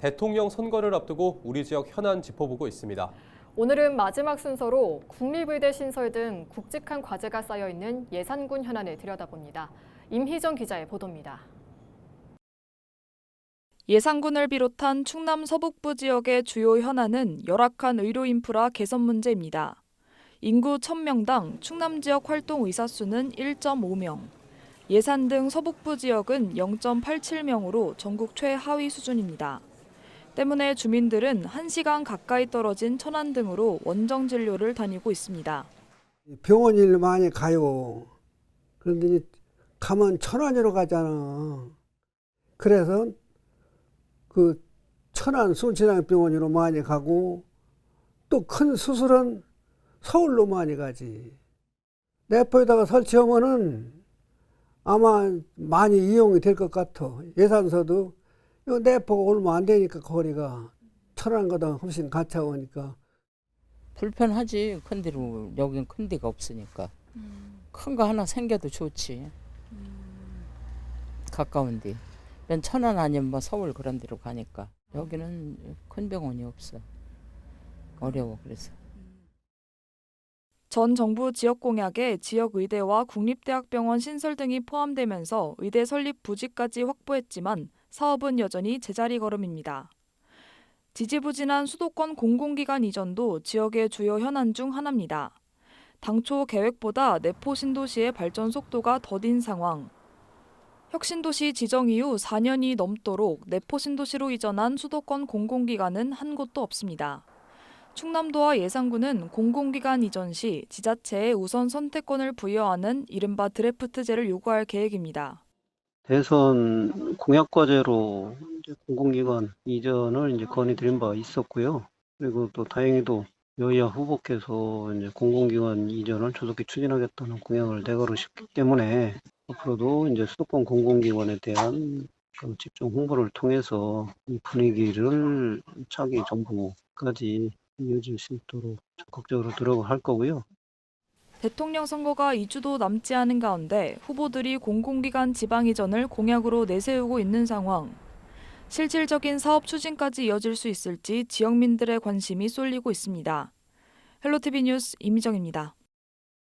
대통령 선거를 앞두고 우리 지역 현안 짚어보고 있습니다. 오늘은 마지막 순서로 국립의대 신설 등 굵직한 과제가 쌓여 있는 예산군 현안을 들여다봅니다. 임희정 기자의 보도입니다. 예산군을 비롯한 충남 서북부 지역의 주요 현안은 열악한 의료 인프라 개선 문제입니다. 인구 1000명당 충남 지역 활동 의사 수는 1.5명. 예산 등 서북부 지역은 0.87명으로 전국 최하위 수준입니다. 때문에 주민들은 1시간 가까이 떨어진 천안 등으로 원정 진료를 다니고 있습니다. 병원 일 많이 가요. 그런데 가면 천안으로 가잖아. 그래서 그 천안 순천향병원으로 많이 가고 또 큰 수술은 서울로 많이 가지. 내포에다가 설치하면은 아마 많이 이용이 될 것 같아. 예산서도 이 내포가 얼마 안 되니까 거리가 천안보다 훨씬 가까우니까. 불편하지. 큰 데로 여긴 큰 데가 없으니까. 큰거 하나 생겨도 좋지. 가까운데. 면 천안 아니면 뭐 서울 그런 데로 가니까. 여기는 큰 병원이 없어. 어려워 그래서. 전 정부 지역 공약에 지역 의대와 국립대학병원 신설 등이 포함되면서 의대 설립 부지까지 확보했지만 사업은 여전히 제자리 걸음입니다. 지지부진한 수도권 공공기관 이전도 지역의 주요 현안 중 하나입니다. 당초 계획보다 내포 신도시의 발전 속도가 더딘 상황. 혁신도시 지정 이후 4년이 넘도록 내포 신도시로 이전한 수도권 공공기관은 한 곳도 없습니다. 충남도와 예산군은 공공기관 이전 시 지자체에 우선 선택권을 부여하는 이른바 드래프트제를 요구할 계획입니다. 대선 공약 과제로 이제 공공기관 이전을 이제 건의드린 바 있었고요. 그리고 또 다행히도 여야 후보께서 이제 공공기관 이전을 조속히 추진하겠다는 공약을 내걸으셨기 때문에 앞으로도 이제 수도권 공공기관에 대한 그 집중 홍보를 통해서 이 분위기를 차기 정부까지 이어질 수 있도록 적극적으로 들어갈 거고요. 대통령 선거가 2주도 남지 않은 가운데 후보들이 공공기관 지방 이전을 공약으로 내세우고 있는 상황. 실질적인 사업 추진까지 이어질 수 있을지 지역민들의 관심이 쏠리고 있습니다. 헬로티비 뉴스 이미정입니다.